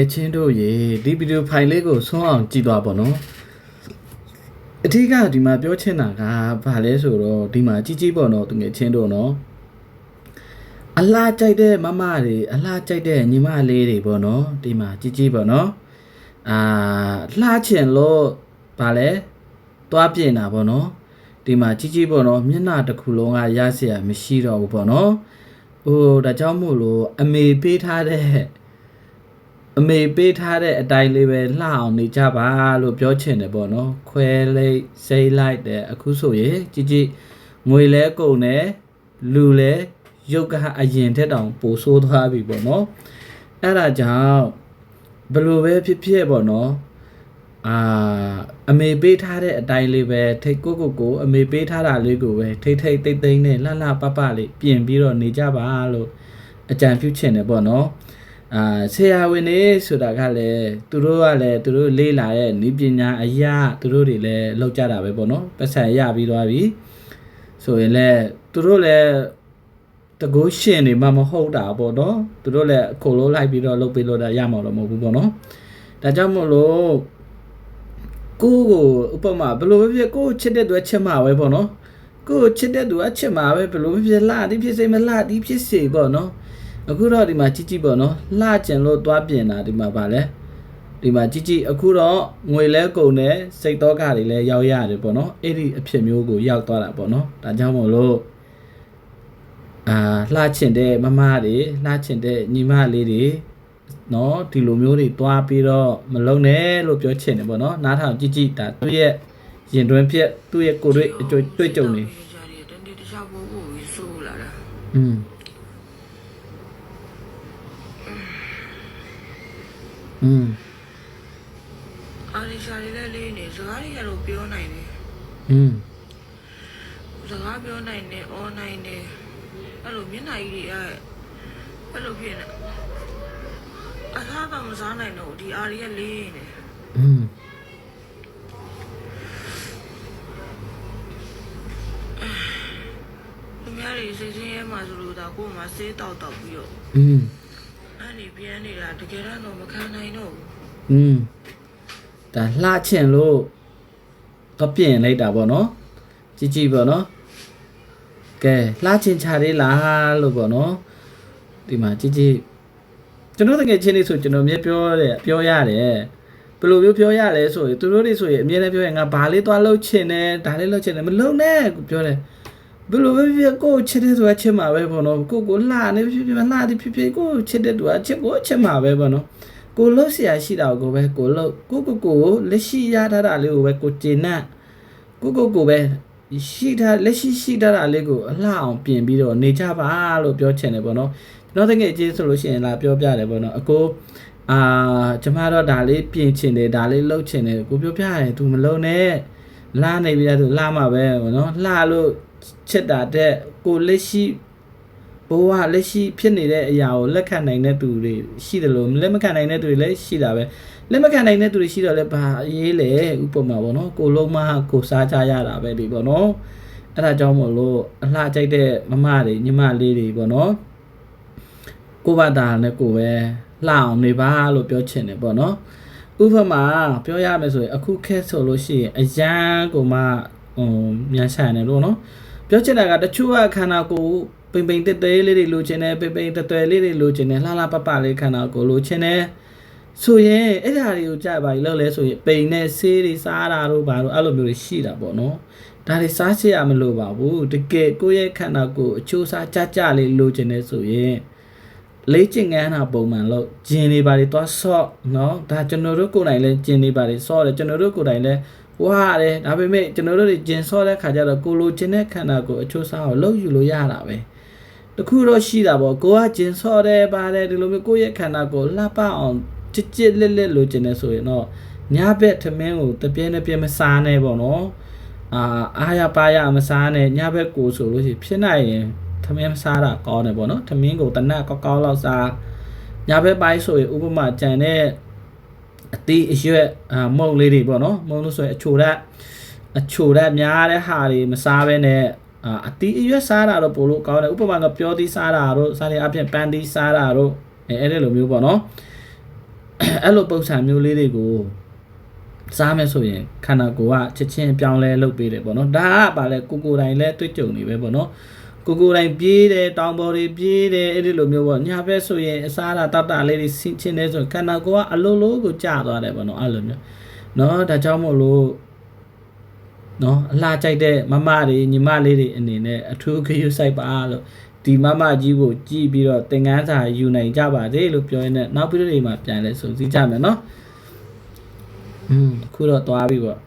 ဲချင်းတို့ရေဒီဗီဒီယိုဖိုင်လေးကိုဆုံးအောင်ကြည့်သွားပါတော့အထူးကဒီမှာပြောချင်တာကဘာလဲဆိုတော့ဒီမှာကြီးကြီးပေါ့နော်သူငယ်ချင်းတို့နော်အလားကြိုက်တဲ့မမတွေအလားကြိုက်တဲ့ညီမလေးတွေပေါ့နော်ဒီမှာကြီးကြီးပေါ့နော်အာလှချင်လို့ဘာလဲသွားပြင်တာပေါ့နော်ဒီမှာကြီးကြီးပေါ့နော်မျက်နှာတစ်ခုလုံးကရเสียမရှိတော့ဘူးပေါ့နော်ဟိုဒါကြောင့်မို့လို့အမေပေးထားတဲ့ အမေပေးထားတဲ့အတိုင်းလေးပဲလှအောင်နေကြပါလို့ပြောချင်တယ်ပေါ့နော်ခွဲလိုက်စိတ်လိုက်တယ်အခုဆိုရင်ကြည်ကြည်ငွေလဲကုန်တယ်လူလဲရုပ်ကအရင်ထက်တောင်ပိုဆိုးသွားပြီပေါ့နော်အဲ့ဒါကြောင့်ဘယ်လိုပဲဖြစ်ဖြစ်ပေါ့နော်အာအမေပေးထားတဲ့အတိုင်းလေးပဲထိတ်ကိုကိုကိုအမေပေးထားတာလေးကိုပဲထိတ်ထိတ်တိတ်တိတ်နဲ့လှလှပပလေးပြင်ပြီးတော့နေကြပါလို့အကြံပြုချင်တယ်ပေါ့နော် အာဆရာဝန်တွေဆိုတာကလည်းသူတို့ကလည်းသူတို့လေးလာရဲ့ဤပညာအရာသူတို့တွေလည်းလောက်ကြတာပဲပေါ့နော်ပတ်စံရပြီးသွားပြီဆိုရင်လည်းသူတို့လည်းတကုရှင်တွေမှမဟုတ်တာပေါ့နော်သူတို့လည်းအကုန်လုံးလိုက်ပြီးတော့လုပ်ပေးလို့တာရမှာတော့မဟုတ်ဘူးပေါ့နော်ဒါကြောင့်မို့လို့ကိုကိုဥပမာဘယ်လိုပဲဖြစ်ကိုချစ်တဲ့သူကချစ်မှာပဲပေါ့နော်ကိုချစ်တဲ့သူကချစ်မှာပဲဘယ်လိုပဲဖြစ်လှသည်ဖြစ်စေမလှသည်ဖြစ်စေပေါ့နော် အခုတော့ဒီမှာជីជីပေါ့နော်လှကျင်လို့သွားပြင်တာဒီမှာဗာလဲဒီမှာជីជីအခုတော့ငွေလဲကုန်တယ်စိတ်တော့ကတွေလည်းရောက်ရတယ်ပေါ့နော်အဲ့ဒီအဖြစ်မျိုးကိုရောက်သွားတာပေါ့နော်ဒါကြောင့်မို့လို့အာလှချင်တဲ့မမတွေလှချင်တဲ့ညီမလေးတွေနော်ဒီလိုမျိုးတွေသွားပြီးတော့မလုံနဲ့လို့ပြောချင်တယ်ပေါ့နော်နားထောင်ជីជីဒါသူ့ရဲ့ရင်တွင်းဖြစ်သူ့ရဲ့ကိုယ်တွေ့အတွေ့တွေ့ကြုံနေ ကြတယ်တနေ့တခြားပို့ပို့ပြီးဆိုးလာတာ อืม อืม အားရရှာလေးလေးလေးနေစကားတွေကတော့ပြောနိုင်တယ် อืม စကားပြောနိုင်တယ်အော်နိုင်တယ်အဲ့လိုမျက်နှာကြီးတွေအဲ့အဲ့လိုဖြစ်နေအသာကမစားနိုင်တော့ဒီအားရလေးနေ อืม သူများတွေစိတ်ဆင်းရဲမှဆိုလို့ဒါကိုယ်မှစေးတောက်တောက်ပြီးတော့ อืม အဲ့ဒီပြန်နေ တာတကယ်တော့မခံနိုင်တော့ဘူးอืมဒါလှချင်လို့တော့ပြင်လိုက်တာပေါ့နော်ကြည့်ကြည့်ပေါ့နော်ကဲလှချင်ချလေးလားလို့ပေါ့နော်ဒီမှာကြည့်ကြည့်ကျွန်တော်တကယ်ချင်းနေဆိုကျွန်တော်မြဲပြောတယ်ပြောရတယ်ဘယ်လိုမျိုးပြောရလဲဆိုရင်သူတို့တွေဆိုရင်အမြဲတမ်းပြောရင်ငါဘာလေးသွားလှုပ်ချင်တယ်ဒါလေးလှုပ်ချင်တယ်မလှုပ်နဲ့ကိုပြောတယ် ဘယ်လိုပဲဖြစ်ကိုယ်ချစ်တဲ့သူကချစ်မှာပဲပေါ့နော်ကိုကိုလှနေဖြစ်ဖြစ်လှသည်ဖြစ်ဖြစ်ကိုချစ်တဲ့သူကချစ်ကိုချစ်မှာပဲပေါ့နော်ကိုလှုပ်เสียရှိတာကိုပဲကိုလှုပ်ကိုကိုကိုလက်ရှိရထားတာလေးကိုပဲကိုကျေနပ်ကိုကိုကိုပဲရှိထားလက်ရှိရှိထားတာလေးကိုအလှအောင်ပြင်ပြီးတော့နေကြပါလို့ပြောချင်တယ်ပေါ့နော်ကျွန်တော်တကယ်အချင်းဆိုလို့ရှိရင်လာပြောပြတယ်ပေါ့နော်အကိုအာကျမတော့ဒါလေးပြင်ချင်တယ်ဒါလေးလှုပ်ချင်တယ်ကိုပြောပြရတယ် तू မလုံနဲ့လှနေပြီလားသူလှမှာပဲပေါ့နော်လှလို့ ချက်တာတဲ့ကိုလက်ရှိဘဝလက်ရှိဖြစ်နေတဲ့အရာကိုလက်ခံနိုင်တဲ့သူတွေရှိတယ်လို့လက်မခံနိုင်တဲ့သူတွေလည်းရှိတာပဲလက်မခံနိုင်တဲ့သူတွေရှိတော့လည်းဘာအရေးလဲဥပမာပေါ့နော်ကိုလုံးမကိုစားကြရတာပဲဒီပေါ့နော်အဲ့ဒါကြောင့်မို့လို့အလှကြိုက်တဲ့မမတွေညီမလေးတွေပေါ့နော်ကိုဘာသာနဲ့ကိုပဲလှအောင်နေပါလို့ပြောချင်တယ်ပေါ့နော်ဥပမာပြောရမယ်ဆိုရင်အခုခက်ဆိုလို့ရှိရင်အရန်ကိုမှဟိုမြန်ဆန်တယ်လို့နော် ပြောချင်တာကတချို့ကခန္ဓာကိုယ်ပိန်ပိန်တက်တဲလေးတွေလိုချင်တယ်ပိန်ပိန်တက်တဲလေးတွေလိုချင်တယ်လှလှပပလေးခန္ဓာကိုယ်လိုချင်တယ်ဆိုရင်အဲ့ဓာတွေကိုကြိုက်ပါလို့လဲဆိုရင်ပိန်နဲ့ဆေးတွေစားတာတို့ဘာလို့အဲ့လိုမျိုးတွေရှိတာပေါ့နော်ဒါတွေစားချင်ရမလို့ပါဘူးတကယ်ကိုယ့်ရဲ့ခန္ဓာကိုယ်အချိုးစားကြကြလေးလိုချင်တယ်ဆိုရင်လေးကျင်ငန်းတာပုံမှန်လို့ဂျင်တွေပါတွေသွားဆော့နော်ဒါကျွန်တော်တို့ကိုယ်တိုင်လဲဂျင်တွေပါတွေဆော့တယ်ကျွန်တော်တို့ကိုယ်တိုင်လဲ ဝါတယ်ဒါပေမဲ့ကျွန်တော်တို့တွေဂျင်ဆော့တဲ့ခါကျတော့ကိုလိုဂျင်တဲ့ခန္ဓာကိုယ်အချိုးစားကိုလှုပ်ယူလို့ရတာပဲတခုတော့ရှိတာပေါ့ကိုကဂျင်ဆော့တယ်ပါတယ်ဒီလိုမျိုးကိုယ့်ရဲ့ခန္ဓာကိုယ်လှပအောင်ချစ်ချစ်လက်လက်လိုချင်တယ်ဆိုရင်တော့ညဘက်ထမင်းကိုတပြင်းတပြင်းမစားနဲ့ပေါ့နော်အာအားရပါရမစားနဲ့ညဘက်ကိုဆိုလို့ရှိရင်ဖြစ်နိုင်ရင်ထမင်းမစားတာကောင်းတယ်ပေါ့နော်ထမင်းကိုတနက်ကောက်ကောက်လောက်စားညဘက်ပိုင်းဆိုရင်ဥပမာကြံတဲ့ အတီးအရွက်အာမုံလေးတွေပေါ့နော်မုံလို့ဆိုရင်အချိုဓာတ်အချိုဓာတ်များတဲ့ဟာတွေမစားဘဲနဲ့အာအတီးအရွက်စားတာတော့ပိုလို့ကောင်းတယ်ဥပမာကပြောသီးစားတာတို့စားနေအပြင်ပန်းသီးစားတာတို့အဲအဲ့ဒီလိုမျိုးပေါ့နော်အဲ့လိုပုံစံမျိုးလေးတွေကိုစားမယ်ဆိုရင်ခန္ဓာကိုယ်ကချက်ချင်းပြောင်းလဲလုပ်ပေးတယ်ပေါ့နော်ဒါကပါလဲကိုကိုယ်တိုင်လဲတွေ့ကြုံနေပဲပေါ့နော် ကိုကိုယ်တိုင်ပြေးတယ်တောင်ပေါ်တွေပြေးတယ်အဲ့ဒီလိုမျိုးပေါ့ညာဘက်ဆိုရင်အစားအတာတောက်တာလေးတွေဆင်းချင်းနေဆိုခန္ဓာကိုယ်ကအလိုလိုကိုကြာသွားတယ်ပေါ့နော်အဲ့လိုမျိုးနော်ဒါကြောင့်မို့လို့နော်အလှကြိုက်တဲ့မမတွေညီမလေးတွေအနေနဲ့အထူးခရုစိုက်ပါလို့ဒီမမကြီးကိုကြည့်ပြီးတော့သင်ခန်းစာယူနိုင်ကြပါစေလို့ပြောရင်းနဲ့နောက်ပြီးတော့ဒီမှာပြန်လဲစုစည်းကြမယ်နော်อืมခုတော့သွားပြီပေါ့